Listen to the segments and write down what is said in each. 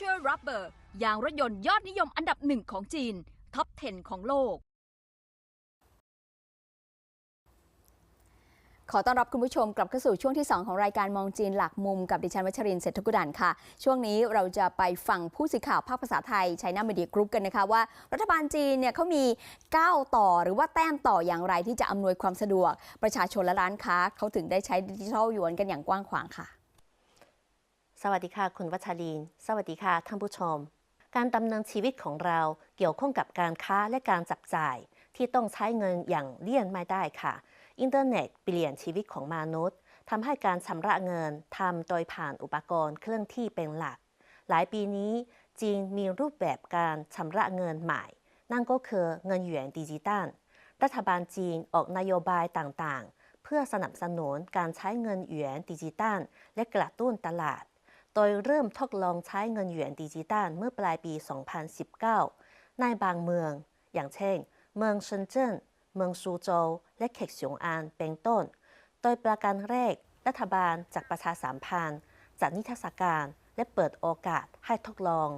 ช่วยรับเบอร์ยางรถยนต์ยอดนิยมอันดับหนึ่งของจีน ท็อป 10 ของโลก ขอต้อนรับคุณผู้ชมกลับเข้าสู่ช่วงที่ 2 ของรายการมองจีนหลักมุมกับดิฉันวัชรินเศรษฐกุดันค่ะ ช่วงนี้เราจะไปฟังผู้สื่อข่าวภาคภาษาไทยชัยนามีเดียกรุ๊ปกันนะคะว่า รัฐบาลจีนเนี่ยเขามีก้าวต่อหรือว่าแต้มต่ออย่างไรที่จะอำนวยความสะดวก ประชาชนและร้านค้าเขาถึงได้ใช้ดิจิทัลหยวนกันอย่างกว้างขวางค่ะ สวัสดีค่ะคุณวัชรินสวัสดีค่ะท่านผู้ชม การดำเนินชีวิตของเราเกี่ยวข้องกับการค้าและการจับจ่าย ที่ต้องใช้เงินอย่างเลี่ยงไม่ได้ค่ะ อินเทอร์เน็ตเปลี่ยนชีวิตของมนุษย์ทำให้การชำระเงินทำโดยผ่านอุปกรณ์เครื่องที่เป็นหลัก หลายปีนี้จีนมีรูปแบบการชำระเงินใหม่ นั่นก็คือเงินหยวนดิจิตัลรัฐบาลจีนออกนโยบายต่างๆ เพื่อสนับสนุนการใช้เงินหยวนดิจิตัลและกระตุ้นตลาด โดยเริ่มทดลองใช้เงินหยวนดิจิตัลเมื่อปลายปี 2019 ในบางเมือง อย่างเช่น เมืองเซินเจิ้น เมืองซูโจว และเขตสงอานเป็นต้น โดยประการแรก รัฐบาลจากประชาสัมพันธ์จัดนิทรรศการและเปิดโอกาสให้ทดลอง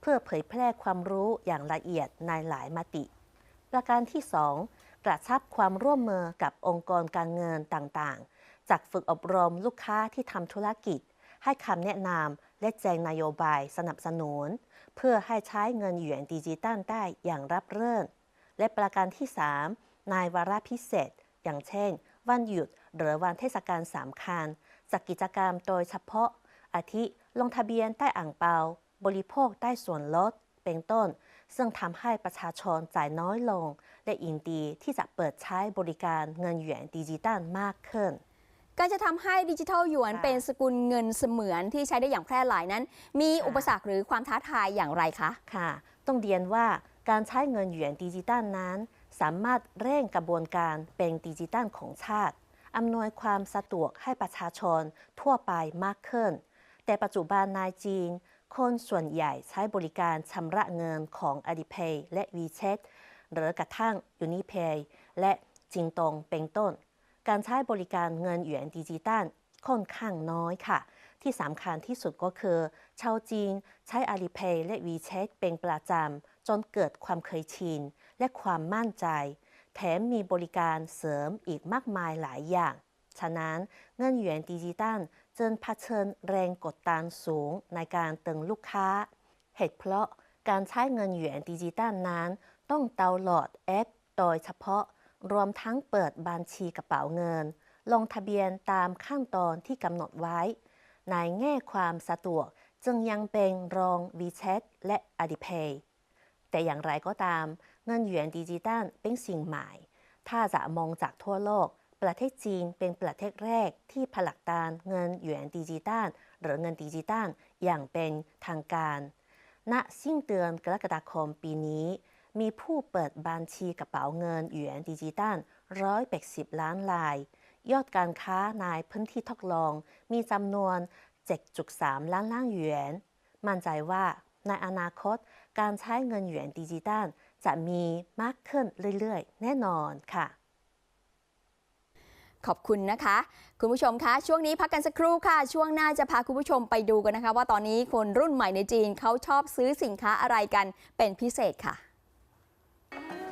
เพื่อเผยแพร่ความรู้อย่างละเอียดในหลายมติ ประการที่ 2 กระชับความร่วมมือกับองค์กรการเงินต่างๆ จากฝึกอบรมลูกค้าที่ทำธุรกิจ ให้คำแนะนำและแจงนโยบายสนับสนุน เพื่อให้ใช้เงินหยวนดิจิตัลได้อย่างรับเรื่นและประการที่3ในวาระพิเศษ อย่างเช่น วันหยุดหรือวันเทศกาลสำคัญจัดกิจกรรมโดยเฉพาะ อาทิลงทะเบียนใต้อ่างเปา บริโภคได้ส่วนลด เป็นต้น ซึ่งทำให้ประชาชนจ่ายน้อยลง และอินดีที่จะเปิดใช้บริการเงินหยวนดิจิตัลมากขึ้น การจะทำให้ดิจิทัลหยวนค่ะเป็นสกุลเงินเสมือนที่ใช้ได้อย่างแพร่หลายนั้น มีค่ะอุปสรรคหรือความท้าทายอย่างไรคะ ค่ะ ต้องเรียนว่าการใช้เงินหยวนดิจิตัลนั้น สามารถเร่งกระบวนการเป็นดิจิตัลของชาติ อำนวยความสะดวกให้ประชาชนทั่วไปมากขึ้น แต่ปัจจุบันในจีน คนส่วนใหญ่ใช้บริการชำระเงินของ Alipay และ WeChat หรือกระทั่ง UniPay และจิงตงเป็นต้น การใช้บริการเงินหยวนดิจิตัลค่อนข้างน้อยค่ะ ที่สำคัญที่สุดก็คือ ชาวจีนใช้ Alipay และ WeChat เป็นประจำ จนเกิดความเคยชิน และความมั่นใจ แถมมีบริการเสริมอีกมากมายหลายอย่าง ฉะนั้นเงินหยวนดิจิตัลจึงเผชิญแรงกดดันสูงในการตึงลูกค้า เหตุเพราะการใช้เงินหยวนดิจิตัลนั้น ต้องดาวน์โหลดแอป โดยเฉพาะ รวมทั้งเปิดบัญชีกระเป๋าเงิน ลงทะเบียนตามขั้นตอนที่กำหนดไว้ ในแง่ความสะดวกจึงยังเป็นรอง WeChat และ Alipay แต่อย่างไรก็ตาม เงินหยวนดิจิตัลเป็นสิ่งใหม่ ถ้าจะมองจากทั่วโลก ประเทศจีนเป็นประเทศแรกที่ผลักดันเงินหยวนดิจิตัลหรือเงินดิจิตัลอย่างเป็นทางการ ณ สิ้นเดือนกรกฎาคมปีนี้ มีผู้เปิดบัญชีกระเป๋าเงินหยวนดิจิตัลร้อยแปดสิบล้านราย ยอดการค้าในพื้นที่ทดลอง มีจำนวน 7.3 ล้านล้านหยวน มั่นใจว่าในอนาคตการใช้เงินหยวนดิจิตัลจะมีมากขึ้นเรื่อยๆ แน่นอนค่ะ ขอบคุณนะคะ คุณผู้ชมคะช่วงนี้พักกันสักครู่ค่ะ ช่วงหน้าจะพาคุณผู้ชมไปดูกันนะคะ ว่าตอนนี้คนรุ่นใหม่ในจีนเขาชอบซื้อสินค้าอะไรกันเป็นพิเศษค่ะ Bye.